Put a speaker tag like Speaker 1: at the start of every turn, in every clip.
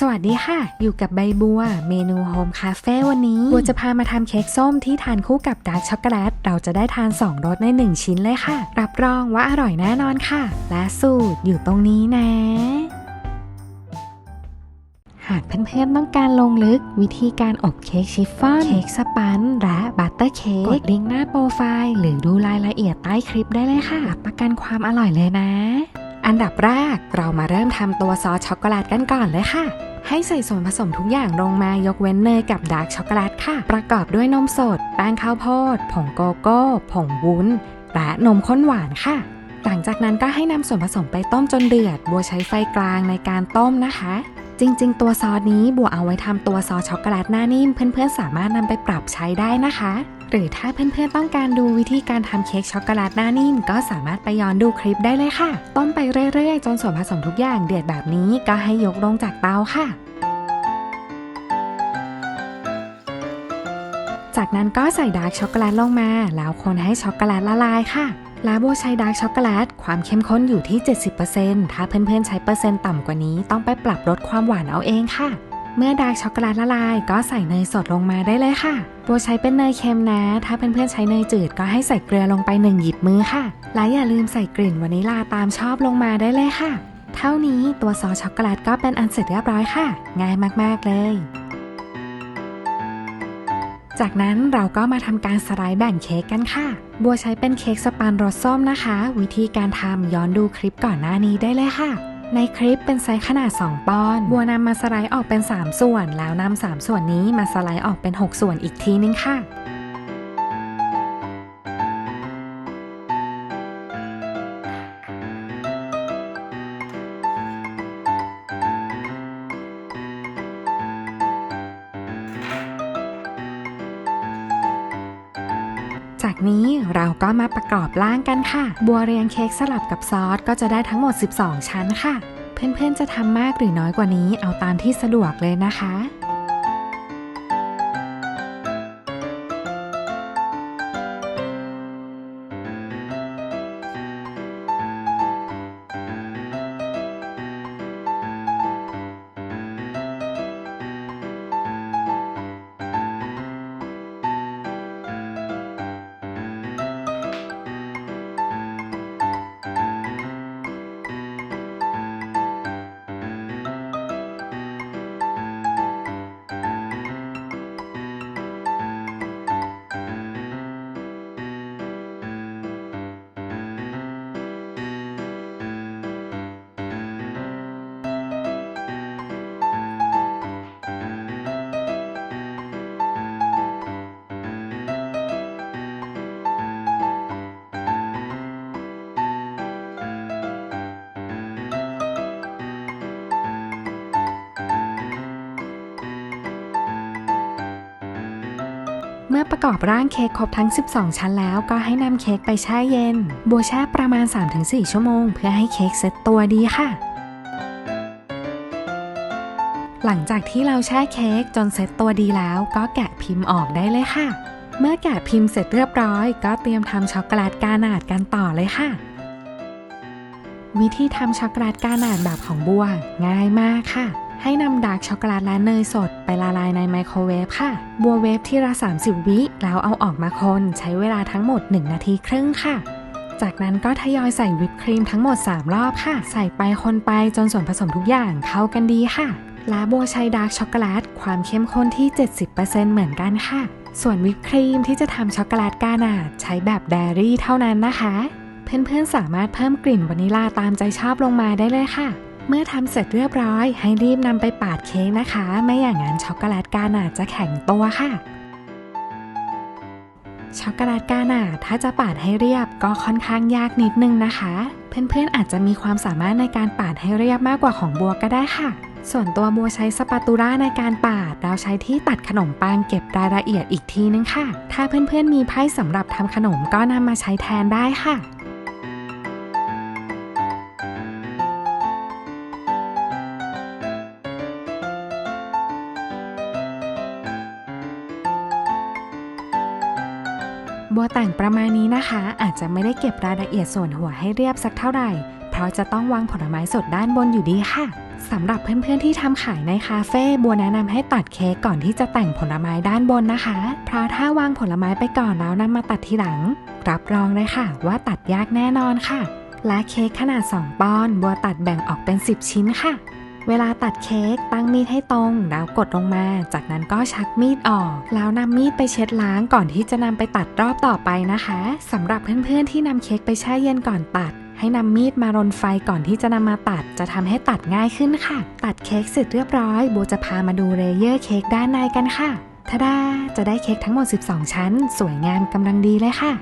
Speaker 1: สวัสดีค่ะ อยู่กับใบบัว เมนูโฮมคาเฟ่วันนี้ บัวจะพามาทำเค้กส้มที่ทานคู่กับดาร์กช็อกโกแลต เราจะได้ทาน 2รสใน 1 ชิ้นเลยค่ะ รับรองว่าอร่อยแน่นอนค่ะ และสูตรอยู่ตรงนี้นะ หากเพื่อนๆต้องการลงลึกวิธีการอบเค้กชิฟฟ่อน เค้กสปัน และบัตเตอร์เค้ก กดลิงก์หน้าโปรไฟล์ หรือดูรายละเอียดใต้คลิปได้เลยค่ะรับประกันความอร่อยเลยนะ อันดับแรกเรามาเริ่มทำตัวซอสช็อกโกแลตกันก่อนเลยค่ะ ให้ใส่ส่วนผสมทุกอย่างลงมายกเว้นเนยกับดาร์กช็อกโกแลตค่ะ ประกอบด้วยนมสด แป้งข้าวโพด ผงโกโก้ ผงวุ้น และนมข้นหวานค่ะ หลังจากนั้นก็ให้นำส่วนผสมไปต้มจนเดือด บัวใช้ไฟกลางในการต้มนะคะ จริง ๆ ตัวซอสนี้บัวเอาไว้ทำตัวซอสช็อกโกแลตหน้านิ่ม เพื่อนๆสามารถนำไปปรับใช้ได้นะคะ หรือถ้าเพื่อนๆต้องการดูวิธีการทำเค้กช็อกโกแลตหน้านิ่มก็สามารถไปย้อนดูคลิปได้เลยค่ะ ต้มไปเรื่อยๆ จนส่วนผสมทุกอย่างเดือดแบบนี้ก็ให้ยกลงจากเตาค่ะจากนั้นก็ใส่ดาร์กช็อกโกแลตลงมา แล้วคนให้ช็อกโกแลตละลายค่ะล้วโบใช้ดาร์กช็อกโกแลต ความเข้มข้นอยู่ที่ 70%ถ้าเพื่อนๆใช้เปอร์เซ็นต์ต่ำกว่านี้ต้องไปปรับลดความหวานเอาเองค่ะ เมื่อดาร์กช็อกโกแลตละลาย ก็ใส่เนยสดลงมาได้เลยค่ะโบใช้เป็นเนยเค็มนะ ถ้าเพื่อนๆใช้เนยจืดก็ให้ใส่เกลือลงไปหนึ่งหยิบมือค่ะ และอย่าลืมใส่กลิ่นวานิลลาตามชอบลงมาได้เลยค่ะ เท่านี้ตัวซอสช็อกโกแลตก็เป็นอันเสร็จเรียบร้อยค่ะ ง่ายมากๆเลย จากนั้นเราก็มาทำการสไลด์แบ่งเค้กกันค่ะ บัวใช้เป็นเค้กสปันรสส้มนะคะ วิธีการทำย้อนดูคลิปก่อนหน้านี้ได้เลยค่ะ ในคลิปเป็นไซส์ขนาด 2ปอนด์บัวนำมาสไลด์ออกเป็น 3 ส่วน แล้วนำ3ส่วนนี้มาสไลด์ออกเป็น 6 ส่วนอีกทีนึงค่ะจากนี้เราก็มาประกอบร่างกันค่ะ บัวเรียงเค้กสลับกับซอสก็จะได้ทั้งหมด 12 ชั้นค่ะ เพื่อนๆจะทำมากหรือน้อยกว่านี้เอาตามที่สะดวกเลยนะคะ มื่อประกอบร่างเค้กครบทั้ง 12 ชั้นแล้วก็ให้นำเค้กไปแช่เย็น บัวแช่ประมาณ 3-4 ชั่วโมง เพื่อให้เค้กเซ็ตตัวดีค่ะ หลังจากที่เราแช่เค้กจนเซ็ตตัวดีแล้ว ก็แกะพิมพ์ออกได้เลยค่ะ เมื่อแกะพิมพ์เสร็จเรียบร้อย ก็เตรียมทำช็อกโกแลตกานาดกันต่อเลยค่ะ วิธีทำช็อกโกแลตกานาดแบบของบัวง่ายมากค่ะ ให้นำดาร์กช็อกโกแลตและเนยสดไปละลายในไมโครเวฟค่ะ บัวเวฟที่ละ 30 วิ แล้วเอาออกมาคนใช้เวลาทั้งหมด 1 นาทีครึ่งค่ะ จากนั้นก็ทยอยใส่วิปครีมทั้งหมด 3 รอบค่ะ ใส่ไปคนไปจนส่วนผสมทุกอย่างเข้ากันดีค่ะและบัวใช้ดาร์กช็อกโกแลตความเข้มข้นที่ 70%เหมือนกันค่ะ ส่วนวิปครีมที่จะทำช็อกโกแลตกานาดใช้แบบแดรี่เท่านั้นนะคะ เพื่อนๆสามารถเพิ่มกลิ่นวานิลลาตามใจชอบลงมาได้เลยค่ะ เมื่อทำเสร็จเรียบร้อยให้รีบนำไปปาดเค้กนะคะ ไม่อย่างนั้นช็อกโกแลตกานาจะแข็งตัวค่ะ ช็อกโกแลตกานาถ้าจะปาดให้เรียบก็ค่อนข้างยากนิดนึงนะคะ เพื่อนๆอาจจะมีความสามารถในการปาดให้เรียบมากกว่าของบัวก็ได้ค่ะ ส่วนตัวบัวใช้สปาตูล่าในการปาดแล้วใช้ที่ตัดขนมปังเก็บรายละเอียดอีกทีนึงค่ะ ถ้าเพื่อนๆมีไพ่สำหรับทำขนมก็นำมาใช้แทนได้ค่ะ บัวแต่งประมาณนี้นะคะ อาจจะไม่ได้เก็บรายละเอียดส่วนหัวให้เรียบสักเท่าไหร่ เพราะจะต้องวางผลไม้สดด้านบนอยู่ดีค่ะสำหรับเพื่อนๆที่ทำขายในคาเฟ่บัวแนะนำให้ตัดเค้กก่อนที่จะแต่งผลไม้ด้านบนนะคะ เพราะถ้าวางผลไม้ไปก่อนแล้วนำมาตัดทีหลัง รับรองเลยค่ะ ว่าตัดยากแน่นอนค่ะ และเค้กขนาด 2 ปอนด์บัวตัดแบ่งออกเป็น 10 ชิ้นค่ะ เวลาตัดเค้กตั้งมีดให้ตรงแล้วกดลงมา จากนั้นก็ชักมีดออก แล้วนำมีดไปเช็ดล้างก่อนที่จะนำไปตัดรอบต่อไปนะคะสำหรับเพื่อนๆที่นำเค้กไปแช่เย็นก่อนตัดให้นำมีดมารนไฟก่อนที่จะนำมาตัด จะทำให้ตัดง่ายขึ้นค่ะ ตัดเค้กเสร็จเรียบร้อยโบจะพามาดูเลเยอร์เค้กด้านในกันค่ะทาดาจะได้เค้กทั้งหมด 12 ชั้น สวยงามกำลังดีเลยค่ะ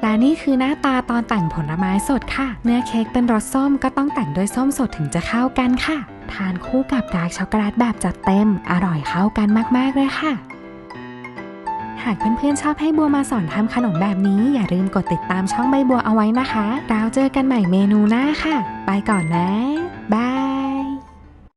Speaker 1: และนี่คือหน้าตาตอนแต่งผลไม้สดค่ะ เนื้อเค้กเป็นรสส้มก็ต้องแต่งด้วยส้มสดถึงจะเข้ากันค่ะ ทานคู่กับดาร์กช็อกโกแลตแบบจัดเต็ม อร่อยเข้ากันมาก ๆ เลยค่ะ หากเพื่อนๆชอบให้บัวมาสอนทำขนมแบบนี้ อย่าลืมกดติดตามช่องใบบัวเอาไว้นะคะเราเจอกันใหม่เมนูหน้าค่ะ ไปก่อนนะ บาย